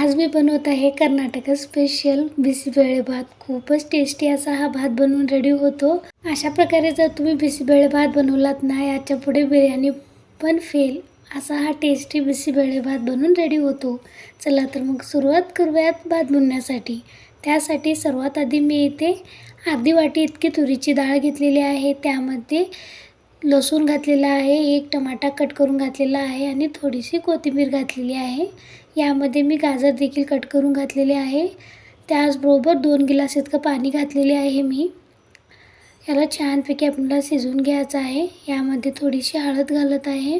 आज मी बनवत आहे कर्नाटक स्पेशल बिसीबेळे भात खूपच टेस्टी असा हा भात बनवून रेडी होतो. अशा प्रकारे जर तुम्ही बिसीबेळे भात बनवलात ना याच्यापुढे बिर्याणी पण फेल असा हा टेस्टी बिसीबेळे भात बनवून रेडी होतो. चला तर मग सुरुवात करूयात भात बनवण्यासाठी. त्यासाठी सर्वात आधी मी इथे अर्धी वाटी इतकी तुरीची डाळ घेतलेली आहे. त्यामध्ये लसूण घातलेला आहे एक टमाटा कट करून घातलेला आहे आणि थोडीशी कोथिंबीर घातलेली आहे. यामध्ये मी गाजर देखील कट करून घातलेले आहे. त्याचबरोबर दोन गिलास इतकं पाणी घातलेले आहे मी. याला छानपैकी आपल्याला शिजवून घ्यायचं आहे. यामध्ये थोडीशी हळद घालत आहे.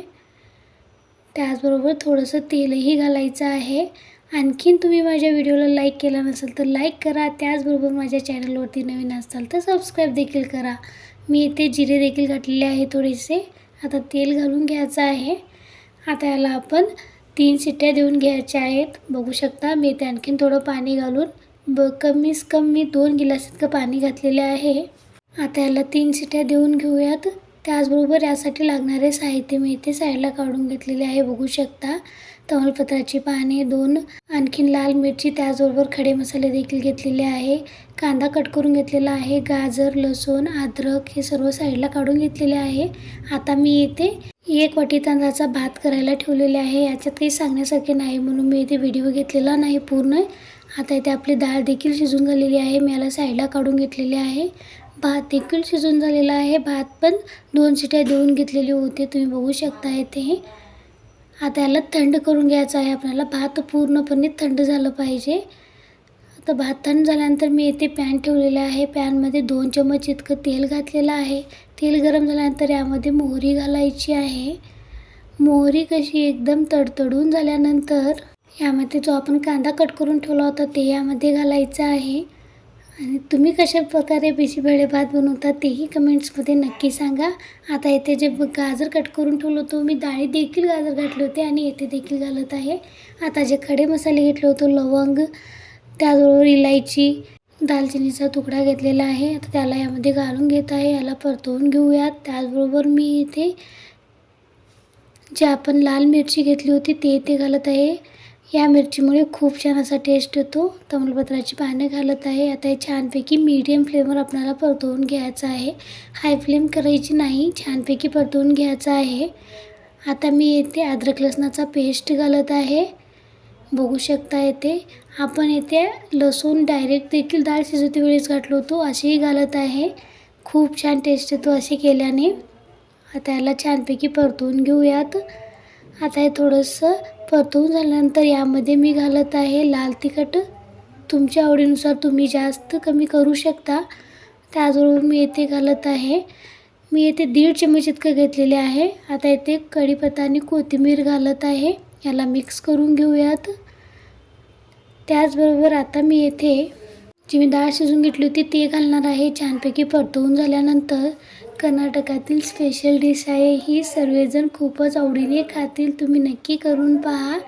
त्याचबरोबर थोडंसं तेलही घालायचं आहे. आणखीन तुम्ही माझ्या व्हिडिओला लाईक केला नसेल तर लाईक करा. त्याचबरोबर माझ्या चॅनलवरती नवीन असाल तर सबस्क्राईब देखील करा. मी इथे जिरे देखील घातलेले आहे थोडेसे. आता तेल घालून घ्यायचं आहे. आता याला आपण तीन शिट्ट्या देऊन घ्यायच्या आहेत. बघू शकता मी इथे आणखीन थोडं पाणी घालून ब कमीच कमी दोन गिलास इतकं पाणी घातलेले आहे. आता याला तीन शिट्ट्या देऊन घेऊयात. त्याचबरोबर यासाठी लागणारे साहित्य मी इथे साईडला काढून घेतलेले आहे. बघू शकता तमालपत्राची पाने दोन आणखीन लाल मिरची त्याचबरोबर खडे मसाले देखील घेतलेले आहे. कांदा कट करून घेतलेला आहे. गाजर लसूण अद्रक हे सर्व साईडला काढून घेतलेले आहे. आता मी इथे एक वाटी तांदळाचा भात करायला ठेवलेले आहे. याच्यात काही सांगण्यासारखे नाही म्हणून मी इथे व्हिडिओ घेतलेला नाही पूर्ण. आता इथे आपली डाळ देखील शिजून झालेली आहे. मी याला साईडला काढून घेतलेली आहे. भात देखील शिजून झालेला आहे. भात पण दोन शिट्या देऊन घेतलेले होते. तुम्ही बघू शकता इथे. आता याला थंड करून घ्यायचं आहे. आपल्याला भात पूर्णपणे थंड झालं पाहिजे. आता भात थंड झाल्यानंतर मी येथे पॅन ठेवलेलं आहे. पॅनमध्ये दोन चमच इतकं तेल घातलेलं आहे. तेल गरम झाल्यानंतर यामध्ये मोहरी घालायची आहे. मोहरी कशी एकदम तडतडून झाल्यानंतर यामध्ये जो आपण कांदा कट करून ठेवला होता ते यामध्ये घालायचं आहे. आणि तुम्ही कशा प्रकारे बिशीभेळे भात बनवता तेही कमेंट्समध्ये नक्की सांगा. आता येथे जे गाजर कट करून ठेवलं होतं मी डाळी देखील गाजर घातले होते आणि येथे देखील घालत आहे. आता जे खडे मसाले घेतले होते लवंग त्याचबरोबर इलायची दालचिनीचा तुकडा घेतलेला आहे. आता त्याला यामध्ये घालून घेत आहे. याला परतवून घेऊयात. त्याचबरोबर मी इथे जे आपण लाल मिरची घेतली होती ते इथे घालत आहे. या मिरचीमुळे खूप छान असा टेस्ट येतो. तमालपत्राची पाने घालत आहे. आता हे छानपैकी मीडियम फ्लेमवर आपल्याला परतवून घ्यायचं आहे. हाय फ्लेम करायची नाही. छानपैकी परतवून घ्यायचं आहे. आता मी येथे अद्रक लसणाचा पेस्ट घालत आहे. बघू शकता येते. आपण येथे लसूण डायरेक्ट देखील डाळ शिजवते वेळेस घातलो होतो असेही घालत आहे. खूप छान टेस्ट येतो असे केल्याने. आता याला छानपैकी परतवून घेऊयात. आता हे थोडंसं परतवून झाल्यानंतर यामध्ये मी घालत आहे लाल तिखट. तुमच्या आवडीनुसार तुम्ही जास्त कमी करू शकता. त्याचबरोबर मी येथे घालत आहे मी येथे दीड चमच इतकं घेतलेले आहे. आता येथे कढीपत्ता आणि कोथिंबीर घालत आहे. याला मिक्स करून घेऊयात. त्याचबरोबर आता मी येथे जी मी डाळ शिजून घेतली होती ते घालणार आहे. छानपैकी परतवून झाल्यानंतर कर्नाटकातील स्पेशल डिश आहे. ही सर्वजण खूपच आवडीने खातील. तुम्ही नक्की करून पहा.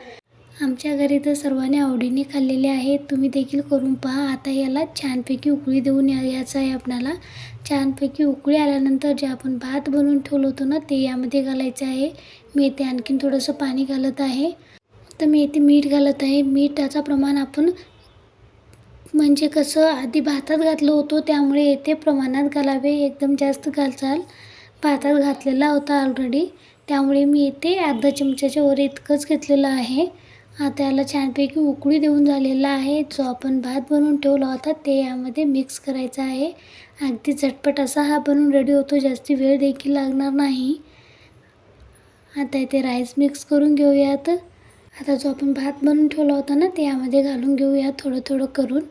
आमच्या घरी तर सर्वांनी आवडीने खाल्लेले आहे तुम्ही देखील करून पहा. आता याला छानपैकी उकळी देऊन यायचं आहे आपणाला. छानपैकी उकळी आल्यानंतर जे आपण भात बनवून ठेवलं होतं ना ते यामध्ये घालायचं आहे. मी इथे आणखीन थोडंसं पाणी घालत आहे. तर मी इथे मीठ घालत आहे. मीठाचं प्रमाण आपण म्हणजे कसं आधी भातात घातलं होतं त्यामुळे येथे प्रमाणात घालावे. एकदम जास्त घालचाल. भातात घातलेला होता ऑलरेडी त्यामुळे मी येथे अर्धा चमच्याच्या वर इतकंच घेतलेलं आहे. आता याला छानपैकी उकळी देऊन झालेला आहे. जो आपण भात बनवून ठेवला होता ते यामध्ये मिक्स करायचा आहे. अगदी झटपट असा हा बनवून रेडी होतो जास्ती वेळ देखील लागणार नाही. आता इथे राईस मिक्स करून घेऊयात. आता जो आपण भात बनवून ठेवला होता ना ते यामध्ये घालून घेऊया थोडं थोडं करून.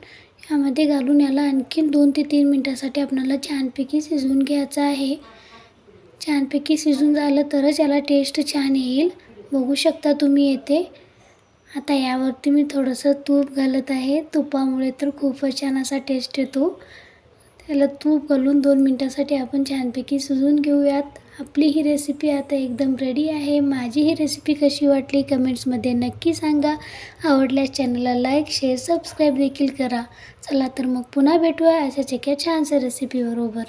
यामध्ये घालून याला आणखीन दोन ते तीन मिनटासाठी आपल्याला छानपैकी शिजवून घ्यायचं आहे. छानपैकी शिजून झालं तरच याला टेस्ट छान येईल. बघू शकता तुम्ही येते आता यावरती मी थोडंसं तूप घालत आहे. तुपामुळे तर खूपच छान असा टेस्ट येतो. त्याला तूप घालून दोन मिनटासाठी आपण छानपैकी शिजवून घेऊयात. आपली ही रेसिपी आता एकदम रेडी आहे. माझी ही रेसिपी कशी वाटली कमेंट्समध्ये नक्की सांगा. आवडल्यास चॅनलला लाईक शेअर सबस्क्राईब देखील करा. चला तर मग पुन्हा भेटूया अशाच एका छानशा रेसिपीबरोबर